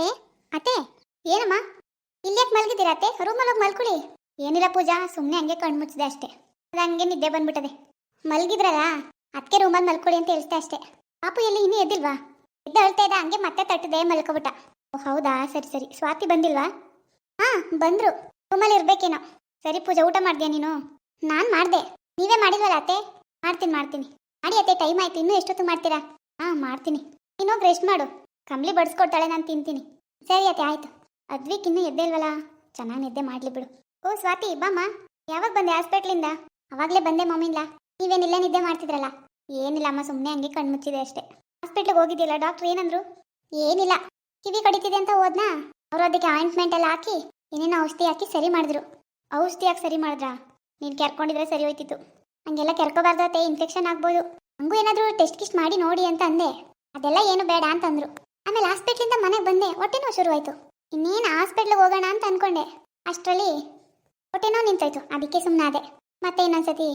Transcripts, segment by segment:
ಅತ್ತೆ ಅತ್ತೆ, ಏನಮ್ಮ? ಇಲ್ಯಾಕೆ ಮಲಗಿದ್ದೀರಾ ಅತ್ತೆ? ರೂಮಲ್ಲಿ ಮಲ್ಕೊಳ್ಳಿ. ಏನಿಲ್ಲ ಪೂಜಾ ಸುಮ್ಮನೆ ಹಂಗೆ ಕಣ್ಣು ಮುಚ್ಚಿದೆ ಅಷ್ಟೇ. ಅದು ಹಂಗೆ ನಿದ್ದೆ ಬಂದ್ಬಿಟ್ಟದೆ. ಮಲಗಿದ್ರಲ್ಲ? ಅದಕ್ಕೆ ರೂಮಲ್ಲಿ ಮಲ್ಕೊಳ್ಳಿ ಅಂತ ಹೇಳ್ತೆ ಅಷ್ಟೇ. ಪಾಪು ಎಲ್ಲಿ ಇನ್ನೂ ಎದ್ದಿಲ್ವಾ? ಎದ್ದು ಹೇಳ್ತಾ ಇದ್ದ, ಹಂಗೆ ಮತ್ತೆ ತಟ್ಟದೆ, ಮಲ್ಕೊಬಿಟ್ಟ. ಓ, ಹೌದಾ? ಸರಿ ಸರಿ. ಸ್ವಾತಿ ಬಂದಿಲ್ವಾ? ಹಾ, ಬಂದ್ರು. ರೂಮಲ್ಲಿ ಇರಬೇಕೇನೋ. ಸರಿ ಪೂಜಾ, ಊಟ ಮಾಡಿದೆ ನೀನು? ನಾನು ಮಾಡಿದೆ. ನೀವೇ ಮಾಡಿಲ್ವಲ್ಲ ಅತ್ತೆ? ಮಾಡ್ತೀನಿ ಮಾಡ್ತೀನಿ. ಮಾಡಿ ಅತ್ತೆ, ಟೈಮ್ ಆಯ್ತು. ಇನ್ನೂ ಎಷ್ಟೊತ್ತು ಮಾಡ್ತೀರಾ? ಹಾಂ, ಮಾಡ್ತೀನಿ. ನೀನು ಹೋಗಿ ರೆಸ್ಟ್ ಮಾಡು. ಕಂಬ್ಲಿ ಬಡಿಸ್ಕೊಡ್ತಾಳೆ ನಾನು ತಿಂತೀನಿ. ಸರಿ ಅತ್ತೆ, ಆಯ್ತು. ಅದ್ವಿಕ್ ಇನ್ನೂ ಎದ್ದೇ ಇಲ್ವಲ್ಲ? ಚೆನ್ನಾಗಿ ನಿದ್ದೆ ಮಾಡ್ಲಿ ಬಿಡು. ಓ, ಸ್ವಾತಿ, ಬಾಮ್ಮ. ಯಾವಾಗ ಬಂದೆ ಹಾಸ್ಪಿಟ್ಲಿಂದ? ಅವಾಗಲೇ ಬಂದೆ ಮಮ್ಮಿಲ್ಲ ನೀವೇನಿಲ್ಲ ನಿದ್ದೆ ಮಾಡ್ತಿದ್ರಲ್ಲ? ಏನಿಲ್ಲ ಅಮ್ಮ ಸುಮ್ಮನೆ ಹಂಗೆ ಕಣ್ಣು ಮುಚ್ಚಿದೆ ಅಷ್ಟೇ. ಹಾಸ್ಪಿಟ್ಲಿಗೆ ಹೋಗಿದ್ದಿಲ್ಲ ಡಾಕ್ಟ್ರ್ ಏನಂದ್ರು? ಏನಿಲ್ಲ. ಕಿವಿ ಕಡಿತಿದೆ ಅಂತ ಹೋದ್ನಾ? ಅವರು ಅದಕ್ಕೆ ಆಯಿಂಟ್ಮೆಂಟ್ ಎಲ್ಲ ಹಾಕಿ ಏನೇನೋ ಔಷಧಿ ಹಾಕಿ ಸರಿ ಮಾಡಿದ್ರು. ಔಷಧಿ ಹಾಕಿ ಸರಿ ಮಾಡಿದ್ರಾ? ನೀನು ಕೆರ್ಕೊಂಡಿದ್ರೆ ಸರಿ ಹೋಯ್ತಿತ್ತು. ಹಂಗೆಲ್ಲ ಕೆರ್ಕೋಬಾರ್ದತ್ತೆ ಇನ್ಫೆಕ್ಷನ್ ಆಗ್ಬೋದು. ಹಂಗೂ ಏನಾದರೂ ಟೆಸ್ಟ್ ಕಿಸ್ಟ್ ಮಾಡಿ ನೋಡಿ ಅಂತ ಅಂದೆ. ಅದೆಲ್ಲ ಏನು ಬೇಡ ಅಂತಂದ್ರು. ಆಮೇಲೆ ಹಾಸ್ಪಿಟ್ಲಿಂದ ಮನೆಗೆ ಬಂದೆ. ಹೊಟ್ಟೆ ನೋವು ಶುರುವಾಯ್ತು. ಇನ್ನೇನು ಹಾಸ್ಪಿಟ್ಲಿಗೆ ಹೋಗೋಣ ಅಂತ ಅನ್ಕೊಂಡೆ. ಅಷ್ಟರಲ್ಲಿ ಹೊಟ್ಟೆ ನೋವು ನಿಂತೋಯ್ತು. ಅದಕ್ಕೆ ಸುಮ್ಮನೆ ಅದೇ ಮತ್ತೆ ಇನ್ನೊಂದ್ಸತಿ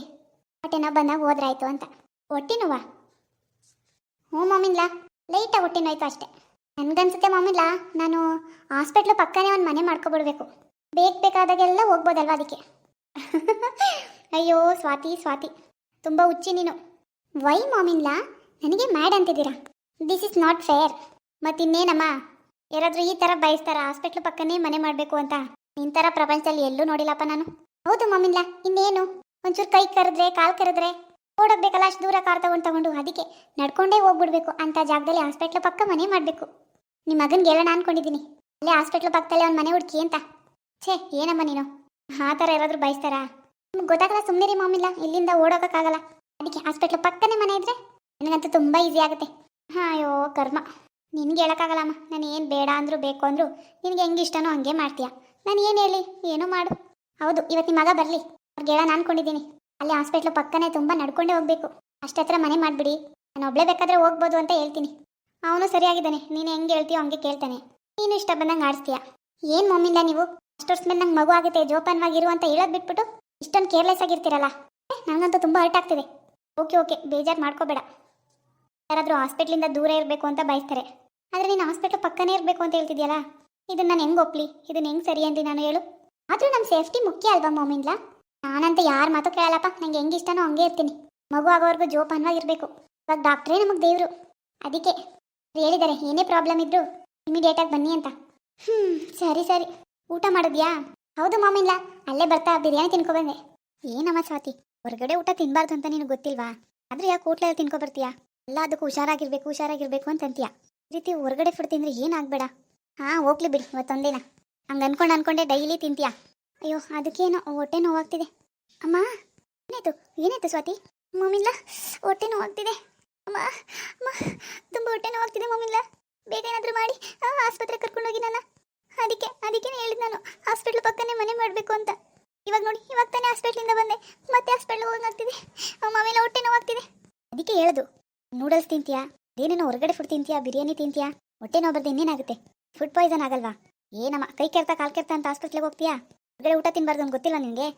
ಹೊಟ್ಟೆ ಬಂದಾಗ ಹೋದ್ರಾಯ್ತು ಅಂತ. ಹೊಟ್ಟೆ ನೋವಾ ಹ್ಞೂ ಮಮ್ಮಿನ್ಲ ಲೈಟಾಗಿ ಹೊಟ್ಟೆ ನೋಯ್ತು ಅಷ್ಟೇ. ನನಗನ್ಸುತ್ತೆ ಮಮ್ಮಿಲ್ಲ ನಾನು ಹಾಸ್ಪಿಟ್ಲು ಪಕ್ಕನೇ ಒಂದು ಮನೆ ಮಾಡ್ಕೊಬಿಡ್ಬೇಕು. ಬೇಕು ಬೇಕಾದಾಗೆಲ್ಲ ಹೋಗ್ಬೋದಲ್ವ ಅದಕ್ಕೆ? ಅಯ್ಯೋ, ಸ್ವಾತಿ ಸ್ವಾತಿ. ತುಂಬ ಹುಚ್ಚಿ ನೀನು. ವೈ ಮಾಮಿನ್ಲಾ, ನನಗೆ ಮ್ಯಾಡ್ ಅಂತಿದ್ದೀರಾ? ದಿಸ್ ಇಸ್ ನಾಟ್ ಫೇರ್ ಮತ್ತಿನ್ನೇನಮ್ಮ? ಯಾರಾದರೂ ಈ ಥರ ಬಯಸ್ತಾರ? ಹಾಸ್ಪಿಟ್ಲ್ ಪಕ್ಕನೇ ಮನೆ ಮಾಡಬೇಕು ಅಂತ. ನಿನ್ ಥರ ಪ್ರಪಂಚದಲ್ಲಿ ಎಲ್ಲೂ ನೋಡಿಲ್ಲಪ್ಪ ನಾನು. ಹೌದು ಮಮ್ಮಿಲ್ಲ ಇನ್ನೇನು? ಒಂಚೂರು ಕೈ ಕರೆದ್ರೆ, ಕಾಲು ಕರೆದ್ರೆ. ಓಡೋಗ್ಬೇಕಲ್ಲ, ಅಷ್ಟು ದೂರ ಕಾರ್ ತಗೊಂಡು ತಗೊಂಡು, ಅದಕ್ಕೆ ನಡ್ಕೊಂಡೇ ಹೋಗ್ಬಿಡ್ಬೇಕು ಅಂತ ಜಾಗದಲ್ಲಿ ಹಾಸ್ಪಿಟ್ಲ್ ಪಕ್ಕ ಮನೆ ಮಾಡಬೇಕು. ನಿಮ್ಮ ಮಗನಿಗೆ ಹೇಳೋಣ ಅನ್ಕೊಂಡಿದ್ದೀನಿ. ಅಲ್ಲೇ ಹಾಸ್ಪಿಟ್ಲ್ ಪಕ್ಕದಲ್ಲೇ ಅವ್ನ ಮನೆ ಹುಡುಕಿ ಅಂತ. ಛೇ, ಏನಮ್ಮ ನೀನು? ಆ ಥರ ಯಾರಾದರೂ ಬಯಸ್ತಾರಾ? ನಿಮ್ಗೆ ಗೊತ್ತಾಗಲ್ಲ ಸುಮ್ಮನೆ ರೀ ಮಮ್ಮಿಲ್ಲ ಇಲ್ಲಿಂದ ಓಡೋಕ್ಕಾಗಲ್ಲ ಅದಕ್ಕೆ ಹಾಸ್ಪಿಟ್ಲ್ ಪಕ್ಕನೇ ಮನೆ ಇದ್ರೆ ನನಗಂತೂ ತುಂಬ ಈಸಿ ಆಗುತ್ತೆ. ಹಾಂ ಅಯ್ಯೋ, ಕರ್ಮ. ನಿನ್ಗೆ ಹೇಳೋಕ್ಕಾಗಲ್ಲಮ್ಮ. ನಾನು ಏನು ಬೇಡ ಅಂದರೂ ಬೇಕು ಅಂದರೂ ನಿನಗೆ ಹೆಂಗೆ ಇಷ್ಟನೋ ಹಂಗೆ ಮಾಡ್ತೀಯ. ನಾನು ಏನು ಹೇಳಿ? ಏನೂ ಮಾಡು. ಹೌದು ಇವತ್ತು ನಿಮ್ಮ ಮಗ ಬರಲಿ. ಅವ್ರಿಗೆ ಹೇಳೋಣ ಅನ್ಕೊಂಡಿದ್ದೀನಿ ಅಲ್ಲಿ ಹಾಸ್ಪಿಟ್ಲ್ ಪಕ್ಕನೇ ತುಂಬ ನಡ್ಕೊಂಡೇ ಹೋಗಬೇಕು. ಅಷ್ಟತ್ರ ಮನೆ ಮಾಡಿಬಿಡಿ. ನಾನು ಒಬ್ಳೇ ಬೇಕಾದ್ರೆ ಹೋಗ್ಬೋದು ಅಂತ ಹೇಳ್ತೀನಿ. ಅವನು ಸರಿಯಾಗಿದ್ದಾನೆ. ನೀನು ಹೆಂಗೆ ಹೇಳ್ತೀಯೋ ಹಂಗೆ ಕೇಳ್ತಾನೆ. ನೀನು ಇಷ್ಟ ಬಂದಂಗೆ ಆಡಿಸ್ತೀಯ. ಏನು ಮಮ್ಮಿಲ್ಲ ನೀವು? ಅಷ್ಟು ಮೇಲೆ ನಂಗೆ ಮಗು ಆಗುತ್ತೆ, ಜೋಪಾನವಾಗಿರು ಅಂತ ಹೇಳೋದು ಬಿಟ್ಬಿಟ್ಟು ಇಷ್ಟೊಂದು ಕೇರ್ಲೆಸ್ ಆಗಿರ್ತೀರಲ್ಲ. ನನಗಂತೂ ತುಂಬ ಹರ್ಟ್ ಆಗ್ತಿದೆ. ಓಕೆ ಓಕೆ, ಬೇಜಾರು ಮಾಡ್ಕೋಬೇಡ. ಯಾರಾದರೂ ಹಾಸ್ಪಿಟ್ಲಿಂದ ದೂರ ಇರಬೇಕು ಅಂತ ಬಯಸ್ತಾರೆ. ಆದರೆ ನೀನು ಹಾಸ್ಪಿಟ್ಲ್ ಪಕ್ಕನೇ ಇರಬೇಕು ಅಂತ ಹೇಳ್ತಿದ್ಯಲ್ಲ? ಇದನ್ನ ನಾನು ಹೆಂಗೆ ಒಪ್ಲಿ? ಇದನ್ನ ಹೆಂಗೆ ಸರಿ ಅಂತ ನಾನು ಹೇಳು. ಆದರೂ ನಮ್ಮ ಸೇಫ್ಟಿ ಮುಖ್ಯ ಅಲ್ವಾ ಮಮ್ಮಿಂಗ್ಲ ನಾನಂತ ಯಾರ ಮಾತು ಕೇಳಲ್ಲಪ್ಪ. ನಂಗೆ ಹೆಂಗೆ ಇಷ್ಟನೋ ಹಂಗೆ ಇರ್ತೀನಿ. ಮಗು ಆಗೋವರೆಗೂ ಜೋಪಾನವಾಗಿರಬೇಕು. ಇವಾಗ ಡಾಕ್ಟ್ರೇ ನಮಗೆ ದೇವರು. ಅದಕ್ಕೆ ಹೇಳಿದ್ದಾರೆ ಏನೇ ಪ್ರಾಬ್ಲಮ್ ಇದ್ದರೂ ಇಮಿಡಿಯೇಟಾಗಿ ಬನ್ನಿ ಅಂತ. ಹ್ಞೂ ಸರಿ ಸರಿ. ಊಟ ಮಾಡಿದ್ಯಾ? ಹೌದು ಮಾಮಿಲ್ಲ ಅಲ್ಲೇ ಬರ್ತಾ ಬಿರಿಯಾನಿ ತಿನ್ಕೊಬಂದೆ. ಏನಮ್ಮ ಸ್ವಾತಿ? ಹೊರಗಡೆ ಊಟ ತಿನ್ಬಾರ್ದು ಅಂತ ನಿನಗೆ ಗೊತ್ತಿಲ್ವಾ? ಆದರೆ ಯಾಕೆ ಹೋಟ್ಲಲ್ಲಿ ತಿನ್ಕೊ ಬರ್ತೀಯಾ ಎಲ್ಲ ಅದಕ್ಕೂ ಹುಷಾರಾಗಿರ್ಬೇಕು ಹುಷಾರಾಗಿರ್ಬೇಕು ಅಂತ ಅಂತೀಯ? ಈ ರೀತಿ ಹೊರಗಡೆ ಫುಡ್ ತಿಂದ್ರೆ ಏನಾಗ್ಬೇಡ ಹಾಂ ಹೋಗ್ಲಿ ಬಿಡಿ ಇವತ್ತೊಂದಿನ ಹಂಗೆ ಅನ್ಕೊಂಡು ಅನ್ಕೊಂಡೆ ಡೈಲಿ ತಿಂತೀಯ? ಅಯ್ಯೋ ಅದಕ್ಕೇನೋ ಹೊಟ್ಟೆ ನೋವಾಗ್ತಿದೆ. ಅಮ್ಮ ಏನಾಯ್ತು? ಏನಾಯ್ತು ಸ್ವಾತಿ? ಮಮ್ಮಿಲ್ಲ ಹೊಟ್ಟೆ ನೋವಾಗ್ತಿದೆ. ಅಮ್ಮ ಅಮ್ಮ ತುಂಬ ಹೊಟ್ಟೆ ನೋವಾಗ್ತಿದೆ ಮಮ್ಮಿಲ್ಲ ಬೇಗ ಏನಾದರೂ ಮಾಡಿ ಆ, ಕರ್ಕೊಂಡು ಹೋಗಿ ನಾನು ಅದಕ್ಕೆ ಅದಕ್ಕೆ ಹೇಳಿದ್ ನಾನು. ಹಾಸ್ಪಿಟ್ಲ್ ಪಕ್ಕನೇ ಮನೆ ಮಾಡಬೇಕು ಅಂತ. ಇವಾಗ ನೋಡಿ ಇವಾಗ ತಾನೇ ಹಾಸ್ಪಿಟ್ಲಿಂದ ಬಂದೆ. ಮತ್ತೆ ಹಾಸ್ಪಿಟ್ಲ್ ಹೋಗಾಗ್ತಿದೆ ಮಮ್ಮಿಲ್ಲ ಹೊಟ್ಟೆ ನೋವಾಗ್ತಿದೆ. ಅದಕ್ಕೆ ಹೇಳೋದು. ನೂಡಲ್ಸ್ ತಿಂತೀಯಾ? ಏನೇನೋ ಹೊರಗಡೆ ಫುಡ್ ತಿಂತೀಯಾ? ಬಿರಿಯಾನಿ ತಿಂತೀಯಾ? ಹೊಟ್ಟೆ ನೋವು ಬರ್ದು ಇನ್ನೇನಾಗುತ್ತೆ? ಫುಡ್ ಪಾಯ್ಸನ್ ಆಗಲ್ವಾ? ಏನಮ್ಮ ಕೈ ಕೆರ್ತಾ ಕಾಲು ಕೆರ್ತಾ ಅಂತ ಹಾಸ್ಪಿಟ್ಲಿಗೆ ಹೋಗ್ತೀಯಾ? ಹೊರಗಡೆ ಊಟ ತಿನ್ಬಾರ್ದು ಅಂತ ಗೊತ್ತಿಲ್ಲ ನಿನಗೆ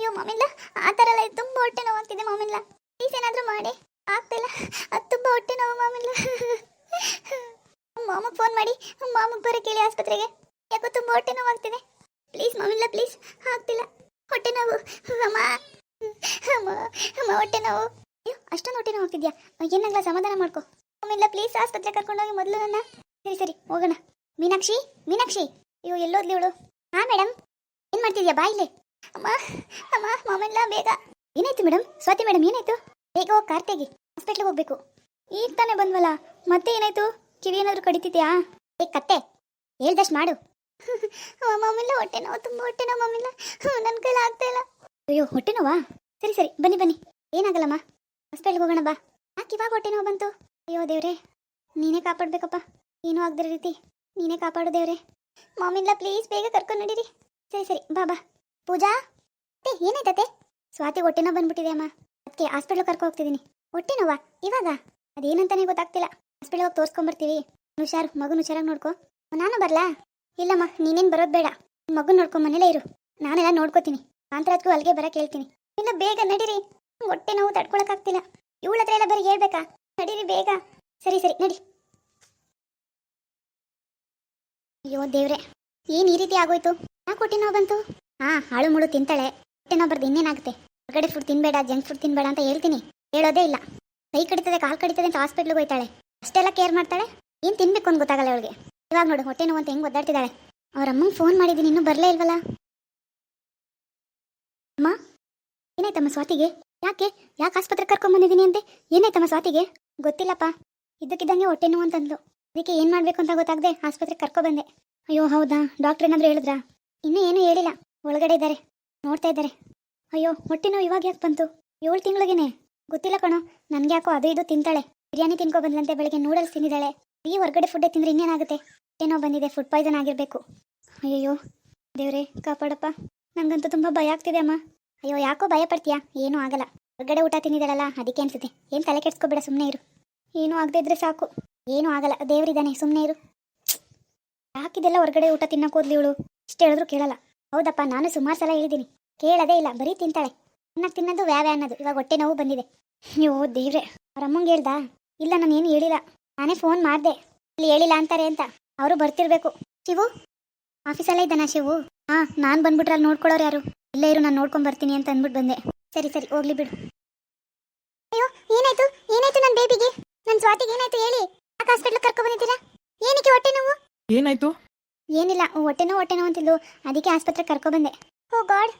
ಅಯ್ಯೋ, ಮಾಮಿಲ್ಲ, ಆ ಥರ ಎಲ್ಲ ತುಂಬ ಹೊಟ್ಟೆ ನೋವು ಅಂತಿದೆ ಮಾಮಿಲ್ಲ. ಪ್ಲೀಸ್ ಏನಾದರೂ ಮಾಡಿ. ಆಗ್ತಿಲ್ಲ ಅದು ತುಂಬ ಹೊಟ್ಟೆ ನೋವು ಮಾಮಿಲ್ಲ. ಮಾಮಗೆ ಫೋನ್ ಮಾಡಿ. ಮಾಮಗೆ ಬರೋ ಕೇಳಿ ಆಸ್ಪತ್ರೆಗೆ. ಯಾಕೋ ತುಂಬ ಹೊಟ್ಟೆ ನೋವು ಆಗ್ತಿದೆ. ಪ್ಲೀಸ್ ಮಾಮಿಲ್ಲ ಪ್ಲೀಸ್ ಆಗ್ತಿಲ್ಲ. ಹೊಟ್ಟೆ ನೋವು. ಅಮ್ಮ ಅಮ್ಮ, ಹೊಟ್ಟೆ ನೋವು. ಅಯ್ಯೋ, ಅಷ್ಟೊಂದು ಹೊಟ್ಟೆ ನೋವು ಆಗ್ತಿದ್ಯಾ ಏನಾಗಲ್ಲ ಸಮಾಧಾನ ಮಾಡ್ಕೊ. ಇಲ್ಲ ಪ್ಲೀಸ್ ಆಸ್ಪತ್ರೆ ಕರ್ಕೊಂಡೋಗಿ ಮೊದಲು ನನ್ನ ಸರಿ ಸರಿ, ಹೋಗೋಣ. ಮೀನಾಕ್ಷಿ ಮೀನಾಕ್ಷಿ. ಅಯ್ಯೋ, ಎಲ್ಲೋದ್ಲಿ ಇವಳು? ಹಾ ಮೇಡಮ್ ಏನು ಮಾಡ್ತಿದ್ಯಾ? ಬಾ ಇಲ್ಲೇ. ಅಮ್ಮ ಅಮ್ಮ, ಮಾಮೆಲ್ಲ ಬೇಗ. ಏನಾಯ್ತು ಮೇಡಮ್ ಸ್ವಾತಿ ಮೇಡಮ್ ಏನಾಯ್ತು? ಬೇಗ ಹೋಗಿ ಕಾರ್ ತೆಗಿ ಹಾಸ್ಪಿಟ್ಲಿಗೆ ಹೋಗ್ಬೇಕು. ಈಗ ತಾನೇ ಬಂದ್ವಲ್ಲ, ಮತ್ತೆ ಏನಾಯ್ತು? ಕಿವಿ ಏನಾದರೂ ಕಡಿತಿದ್ಯಾ? ಏ, ಕತ್ತೆ. ಹೇಳ್ದಷ್ಟು ಮಾಡು. ಮಮ್ಮಿಲ್ಲ ಹೊಟ್ಟೆ ನೋವು ತುಂಬ ಹೊಟ್ಟೆ ನೋವು ಮಮ್ಮಿಲ್ಲ ನನ್ನ ಕೈಲಿ ಆಗ್ತಾ ಇಲ್ಲ. ಅಯ್ಯೋ ಹೊಟ್ಟೆ ನೋವಾ ಸರಿ ಸರಿ, ಬನ್ನಿ ಬನ್ನಿ. ಏನಾಗಲ್ಲಮ್ಮ? ಹಾಸ್ಪಿಟ್ಲ್ಗೆ ಹೋಗೋಣ ಬಾ. ಯಾಕೆ ಇವಾಗ ಹೊಟ್ಟೆ ನೋವು ಬಂತು? ಅಯ್ಯೋ ದೇವ್ರೆ, ನೀನೇ ಕಾಪಾಡ್ಬೇಕಪ್ಪ. ಏನೂ ಆಗದಿರೋ ರೀತಿ. ನೀನೇ ಕಾಪಾಡು ದೇವ್ರೆ. ಮಾಮಿಲ್ಲ ಪ್ಲೀಸ್ ಬೇಗ ಕರ್ಕೊಂಡು ನಡೀರಿ. ಸರಿ ಸರಿ, ಬಾ ಬಾ. ಪೂಜಾ? ಏ ಏನಾಯ್ತತೆ ಸ್ವಾತಿ ಹೊಟ್ಟೆ ನೋವು ಬಂದ್ಬಿಟ್ಟಿದೆ ಅಮ್ಮ. ಅದಕ್ಕೆ ಹಾಸ್ಪಿಟ್ಲ್ ಕರ್ಕೊ ಹೋಗ್ತಿದ್ದೀನಿ ಹೊಟ್ಟೆ ನೋವಾ? ಇವಾಗ? ಅದೇನಂತಾನೆ ಗೊತ್ತಾಗ್ತಿಲ್ಲ. ಹಾಸ್ಪಿಟ್ಲ್ ಹೋಗಿ ತೋರಿಸ್ಕೊಂಬರ್ತೀವಿ. ಹುಷಾರು, ಮಗುನ ಹುಷಾರಾಗಿ ನೋಡ್ಕೊ. ನಾನು ಬರಲಾ? ಇಲ್ಲಮ್ಮ, ನೀನೇನು ಬರೋದು ಬೇಡ. ಮಗು ನೋಡ್ಕೊ, ಮನೇಲೇ ಇರು. ನಾನೆಲ್ಲ ನೋಡ್ಕೋತೀನಿ. ಕಾಂತರಾಜ್ಗೂ ಅಲ್ಲಿಗೆ ಬರಕ್ಕೆ ಹೇಳ್ತೀನಿ. ಇಲ್ಲ ಬೇಗ ನಡೀರಿ. ಹೊಟ್ಟೆ ನೋವು ತಡ್ಕೊಳಕ್ಕಾಗ್ತಿಲ್ಲ ಇವಳ ಹತ್ರ ಎಲ್ಲ ಬರೀ ಹೇಳ್ಬೇಕಾ? ನಡೀರಿ ಬೇಗ. ಸರಿ ಸರಿ, ನಡಿ. ಅಯ್ಯೋ ದೇವ್ರೆ, ಏನು ಈ ರೀತಿ ಆಗೋಯ್ತು? ಯಾಕೆ ಹೊಟ್ಟೆ ನೋವು ಬಂತು? ಹಾ ಹಾಳು ಮುಳು ತಿಂತಾಳೆ. ಹೊಟ್ಟೆ ನೋವು ಬರ್ದು ಇನ್ನೇನಾಗುತ್ತೆ? ಹೊರಗಡೆ ಫುಡ್ ತಿನ್ಬೇಡ ಜಂಕ್ ಫುಡ್ ತಿನ್ಬೇಡ ಅಂತ ಹೇಳ್ತೀನಿ. ಹೇಳೋದೇ ಇಲ್ಲ. ಕೈ ಕಡಿತದೆ, ಕಾಲು ಕಡಿತದೆ ಅಂತ ಹಾಸ್ಪಿಟ್ಲಿಗೆ ಹೋಯ್ತಾಳೆ. ಅಷ್ಟೆಲ್ಲ ಕೇರ್ ಮಾಡ್ತಾಳೆ? ಏನು ತಿನ್ಬೇಕು ಅಂತ ಗೊತ್ತಾಗಲ್ಲ ಅವಳಿಗೆ. ಇವಾಗ ನೋಡು, ಹೊಟ್ಟೆ ನೋವು ಅಂತ ಹೆಂಗೆ ಒದ್ದಾಡ್ತಿದ್ದಾಳೆ ಅವ್ರ ಅಮ್ಮಂಗೆ ಫೋನ್ ಮಾಡಿದ್ದೀನಿ ಇನ್ನೂ ಬರಲೇ ಇಲ್ವಲ್ಲ? ಅಮ್ಮ? ಏನಾಯ್ತಮ್ಮ ಸ್ವಾತಿಗೆ? ಯಾಕೆ? ಯಾಕೆ ಆಸ್ಪತ್ರೆಗೆ ಕರ್ಕೊಂಬಂದಿದ್ದೀನಿ ಅಂತೆ ಏನಾಯ್ತಮ್ಮ ಸ್ವಾತಿಗೆ? ಗೊತ್ತಿಲ್ಲಪ್ಪ. ಇದ್ದಕ್ಕಿದ್ದಂಗೆ ಹೊಟ್ಟೆ ನೋವು ಅಂತಂದ್ಲು. ಅದಕ್ಕೆ ಏನು ಮಾಡಬೇಕು ಅಂತ ಗೊತ್ತಾಗದೆ ಆಸ್ಪತ್ರೆಗೆ ಕರ್ಕೊಬಂದೆ ಅಯ್ಯೋ, ಹೌದಾ? ಡಾಕ್ಟ್ರ್ ಏನಾದರೂ ಹೇಳಿದ್ರಾ? ಇನ್ನೂ ಏನೂ ಹೇಳಿಲ್ಲ. ಒಳಗಡೆ ಇದ್ದಾರೆ. ನೋಡ್ತಾ ಇದ್ದಾರೆ. ಅಯ್ಯೋ, ಹೊಟ್ಟೆ ನೋವು ಇವಾಗ ಯಾಕೆ ಬಂತು? ಏಳು ತಿಂಗಳಿಗೇನೆ? ಗೊತ್ತಿಲ್ಲ ಕಣೋ. ನನಗೆ ಯಾಕೋ ಅದು ಇದು ತಿಂತಾಳೆ. ಬಿರಿಯಾನಿ ತಿನ್ಕೊ ಬಂದ್ಲಂತೆ ಬೆಳಗ್ಗೆ ನೂಡಲ್ಸ್ ತಿಂದಿದ್ದಾಳೆ. ಈ ಹೊರಗಡೆ ಫುಡ್ಡೇ ತಿಂದ್ರೆ ಇನ್ನೇನಾಗುತ್ತೆ? ಏನೋ ಬಂದಿದೆ? ಫುಡ್ ಪಾಯ್ಸನ್ ಆಗಿರಬೇಕು. ಅಯ್ಯಯ್ಯೋ, ದೇವ್ರೆ, ಕಾಪಾಡಪ್ಪ. ನಂಗಂತೂ ತುಂಬ ಭಯ ಆಗ್ತಿದೆ ಅಮ್ಮ. ಅಯ್ಯೋ, ಯಾಕೋ ಭಯ ಪಡ್ತೀಯಾ ಏನೂ ಆಗಲ್ಲ. ಹೊರಗಡೆ ಊಟ ತಿಂದಿದ್ದಾಳಲ್ಲ, ಅದಕ್ಕೆ ಅನ್ಸುತ್ತೆ. ಏನು ತಲೆ ಕೆಡ್ಸ್ಕೊಬೇಡ ಸುಮ್ಮನೆ ಇರು. ಏನೂ ಆಗದೆ ಇದ್ರೆ ಸಾಕು. ಏನೂ ಆಗಲ್ಲ ದೇವರಿದ್ದಾನೆ ಸುಮ್ಮನೆ ಇರು. ಯಾಕಿದೆಲ್ಲ ಹೊರಗಡೆ ಊಟ ತಿನ್ನಕ್ಕೆ ಹೋದ್ಲಿ ಇವಳು? ಇಷ್ಟು ಹೇಳಿದ್ರು ಕೇಳಲ್ಲ. ಹೌದಪ್ಪ, ನಾನು ಸುಮಾರು ಸಲ ಹೇಳಿದ್ದೀನಿ. ಕೇಳೋದೇ ಇಲ್ಲ, ಬರೀ ತಿಂತಾಳೆ. ತಿನ್ನಕ್ಕೆ ತಿನ್ನೋದು ವ್ಯಾವೆ ಅನ್ನೋದು. ಇವಾಗ ಹೊಟ್ಟೆ ನೋವು ಬಂದಿದೆ. ಅಯ್ಯೋ, ದೇವ್ರೆ ಅವ್ರ ಅಮ್ಮಂಗೆ ಹೇಳ್ದಾ? ಇಲ್ಲ, ನಾನು ಏನು ಹೇಳಿಲ್ಲ. ನಾನೇ ಫೋನ್ ಮಾಡಿದೆ. ಇಲ್ಲಿ ಹೇಳಿಲ್ಲ ಅಂತಾರೆ ಅಂತ. ಅವರು ಬರ್ತಿರ್ಬೇಕು. ಶಿವು? ಆಫೀಸಲ್ಲೇ ಇದ್ದಾನಾ ಶಿವು? ಹಾ, ನಾನು ಬಂದ್ಬಿಟ್ರೆ ಅಲ್ಲಿ ನೋಡ್ಕೊಳ್ಳೋರು ಯಾರು? ಇಲ್ಲೇ ಇರು ನಾನು ನೋಡ್ಕೊಂಡ್ ಬರ್ತೀನಿ ಅಂತ ಅಂದ್ಬಿಟ್ಟು ಬಂದೆ. ಸರಿ ಸರಿ ಹೋಗ್ಲಿ ಬಿಡು. ಅಯ್ಯೋ ಏನಾಯ್ತು? ಏನಾಯ್ತು ನನ್ನ ಬೇಬಿಗೆ ನನ್ನ ಸ್ವಾತಿಗೆ ಏನಾಯ್ತು ಹೇಳಿ? ಯಾಕೆ ಹಾಸ್ಪಿಟ್ಲ್ ಕರ್ಕೊಂಡ್ ಬಂದಿದ್ದೀರಾ? ಏನಕ್ಕೆ ಹೊಟ್ಟೆ ನೋವು? ಏನಾಯ್ತು? ಏನಿಲ್ಲ ಹೊಟ್ಟೆ ನೋವು ಹೊಟ್ಟೆ ನೋವು ಅಂತಿದ್ಲು. ಅದಕ್ಕೆ ಆಸ್ಪತ್ರೆಗೆ ಕರ್ಕೊಬಂದೆ ಓ ಗಾಡ್.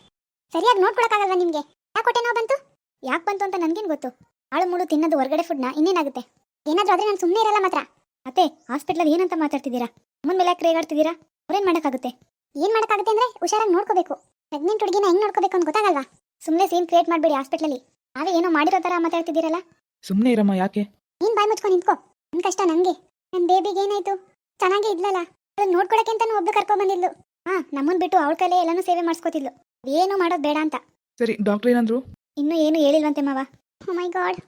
ಸರಿಯಾಗಿ ನೋಡ್ಕೊಳಕ್ಕಾಗಲ್ವಾ ನಿಮಗೆ? ಯಾಕೆ ಹೊಟ್ಟೆ ನೋವು ಬಂತು? ಯಾಕೆ ಬಂತು ಅಂತ ನನ್ಗೇನು ಗೊತ್ತು? ಆಳು ಮುಳು ತಿನ್ನೋದು ಹೊರಗಡೆ ಫುಡ್ನ ಇನ್ನೇನಾಗುತ್ತೆ? ಏನಾದ್ರೂ ಆದ್ರೆ ನಾನು ಸುಮ್ಮನೆ ಇರಲ್ಲ ಮಾತ್ರ. ಅತ್ತೆ ಹಾಸ್ಪಿಟ್ಲಲ್ಲಿ ಏನಂತ ಮಾತಾಡ್ತಿದ್ದೀರಾ? ಅಮ್ಮನ ಮೇಲೆ ಯಾಕೆ ರೇಗಾಡ್ತಿದ್ದೀರಾ? ಅವ್ರೇನು ಮಾಡೋಕ್ಕಾಗುತ್ತೆ? ಏನು ಮಾಡೋಕ್ಕಾಗುತ್ತೆ ಅಂದ್ರೆ ಹುಷಾರಾಗಿ ನೋಡ್ಕೋಬೇಕು. ಪ್ರೆಗ್ನೆಂಟ್ ಹುಡುಗಿನ ಹೆಂಗ್ ನೋಡ್ಕೋಬೇಕು ಅಂತ ಗೊತ್ತಾಗಲ್ವಾ? ಸುಮ್ಮನೆ ಸೀನ್ ಕ್ರಿಯೇಟ್ ಮಾಡಬೇಡಿ ಹಾಸ್ಪಿಟ್ಲಲ್ಲಿ ನಾವೇ ಏನೋ ಮಾಡಿರೋ ಥರ ಮಾತಾಡ್ತಿದ್ದೀರಲ್ಲ? ಸುಮ್ಮನೆ ಇರಮ್ಮ ಯಾಕೆ? ನೀನ್ ಬಾಯ್ ಮುಚ್ಕೊಂಡು ನಿಂತ್ಕೋ. ನನ್ ಕಷ್ಟ ನಂಗೆ. ನನ್ ಬೇಬಿಗೆ ಏನಾಯ್ತು? ಚೆನ್ನಾಗೇ ಇದ್ಲಲ್ಲ? ಅದನ್ನ ನೋಡ್ಕೊಳಕ್ಕೆ ಅಂತಾನು ಒಬ್ಳು ಕರ್ಕೊಂಡ್ ಬಂದಿದ್ಲು. ಹಾ ನಮ್ಮನ್ ಬಿಟ್ಟು ಅವಳ ಕೈಲೇ ಎಲ್ಲಾನು ಸೇವೆ ಮಾಡ್ಸ್ಕೊತಿದ್ಲು. ಏನು ಮಾಡೋದ್ ಬೇಡ ಅಂತ. ಸರಿ ಡಾಕ್ಟರ್ ಏನಂದ್ರು? ಇನ್ನು ಏನು ಹೇಳಿಲ್ವಂತೆ ಮಾವ. ಓ ಮೈ ಗಾಡ್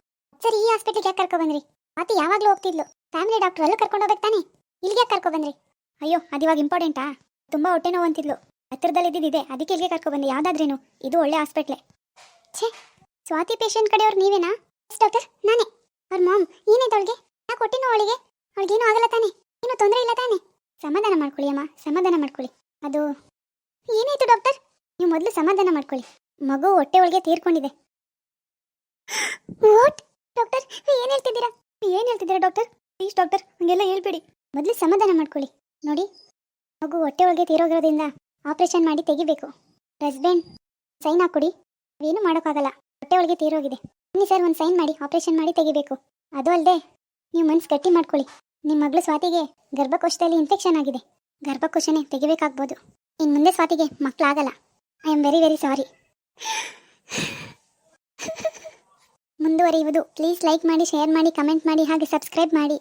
ಸರಿ ಈ ಹಾಸ್ಪಿಟ್ಲಿಗೆ ಯಾಕೆ ಕರ್ಕೊ ಬಂದ್ರಿ? ಮತ್ತೆ ಯಾವಾಗ್ಲೂ ಹೋಗ್ತಿದ್ಲು. ಫ್ಯಾಮಿಲಿ ಡಾಕ್ಟರ್ ಅಲ್ಲೂ ಕರ್ಕೊಂಡು ಹೋಗ್ಬೇಕು ತಾನೆ? ಇಲ್ಲಿಗೆ ಯಾಕೆ ಕರ್ಕೊ ಬಂದ್ರಿ? ಅಯ್ಯೋ ಅದು ಇವಾಗ ಇಂಪಾರ್ಟೆಂಟಾ ತುಂಬಾ ಹೊಟ್ಟೆ ನೋವು ಅಂತಿದ್ಲು. ಹತ್ತಿರದಲ್ಲಿ ಇದ್ದಿದ್ದಿದೆ. ಅದಕ್ಕೆ ಇಲ್ಲಿಗೆ ಕರ್ಕೊ ಬಂದೆ. ಯಾವ್ದಾದ್ರೇನು? ಇದು ಒಳ್ಳೆ ಹಾಸ್ಪಿಟ್ಲೆ. ಛೇ, ಸ್ವಾತಿ ಪೇಷಂಟ್ ಕಡೆಯವ್ರು ನೀವೇನಾ? ಡಾಕ್ಟರ್, ನಾನೇ. ಅವ್ರ ಮಾಮ್, ಏನಾಯ್ತು ಅವಳಿಗೆ? ನಾ ಕೊಟ್ಟಿನ ಅವಳಿಗೆ? ಅವಳಿಗೇನು ಆಗಲ್ಲ ತಾನೆ? ಏನು ತೊಂದರೆ ಇಲ್ಲ ತಾನೆ? ಸಮಾಧಾನ ಮಾಡ್ಕೊಳ್ಳಿ ಅಮ್ಮ, ಸಮಾಧಾನ ಮಾಡ್ಕೊಳ್ಳಿ. ಅದು, ಏನಾಯ್ತು ಡಾಕ್ಟರ್? ನೀವು ಮೊದಲು ಸಮಾಧಾನ ಮಾಡ್ಕೊಳ್ಳಿ. ಮಗು ಹೊಟ್ಟೆ ಒಳಗೆ ತೀರ್ಕೊಂಡಿದೆ. ವಾಟ್ ಡಾಕ್ಟರ್, ಏನು ಹೇಳ್ತಿದ್ದೀರಾ? ಏನು ಹೇಳ್ತಿದ್ದೀರಾ ಡಾಕ್ಟರ್? ಪ್ಲೀಸ್ ಡಾಕ್ಟರ್, ಹಂಗೆಲ್ಲ ಹೇಳ್ಬೇಡಿ. ಮೊದಲು ಸಮಾಧಾನ ಮಾಡ್ಕೊಳ್ಳಿ. ನೋಡಿ, ಮಗು ಹೊಟ್ಟೆ ಒಳಗೆ ತೀರೋಗಿರೋದ್ರಿಂದ ಆಪರೇಷನ್ ಮಾಡಿ ತೆಗಿಬೇಕು. ಹಸ್ಬೆಂಡ್, ಸೈನ್ ಹಾಕೊಡಿ ಏನು ಮಾಡೋಕ್ಕಾಗಲ್ಲ. ಹೊಟ್ಟೆ ಒಳಗೆ ತೀರೋಗಿದೆ. ಬನ್ನಿ ಸರ್, ಒಂದು ಸೈನ್ ಮಾಡಿ, ಆಪರೇಷನ್ ಮಾಡಿ ತೆಗಿಬೇಕು. ಅದು ಅಲ್ಲದೆ ನೀವು ಮನ್ಸು ಗಟ್ಟಿ ಮಾಡ್ಕೊಳ್ಳಿ. ನಿಮ್ಮ ಮಗಳು ಸ್ವಾತಿಗೆ ಗರ್ಭಕೋಶದಲ್ಲಿ ಇನ್ಫೆಕ್ಷನ್ ಆಗಿದೆ. ಗರ್ಭಕೋಶನೇ ತೆಗಿಬೇಕಾಗ್ಬೋದು. ಇನ್ನು ಮುಂದೆ ಸ್ವಾತಿಗೆ ಮಕ್ಕಳಾಗಲ್ಲ. I am very very sorry ಮುಂದುವರಿಯುವುದು. ಪ್ಲೀಸ್ ಲೈಕ್ ಮಾಡಿ ಶೇರ್ ಮಾಡಿ ಕಮೆಂಟ್ ಮಾಡಿ, ಹಾಗೆ ಸಬ್ಸ್ಕ್ರೈಬ್ ಮಾಡಿ.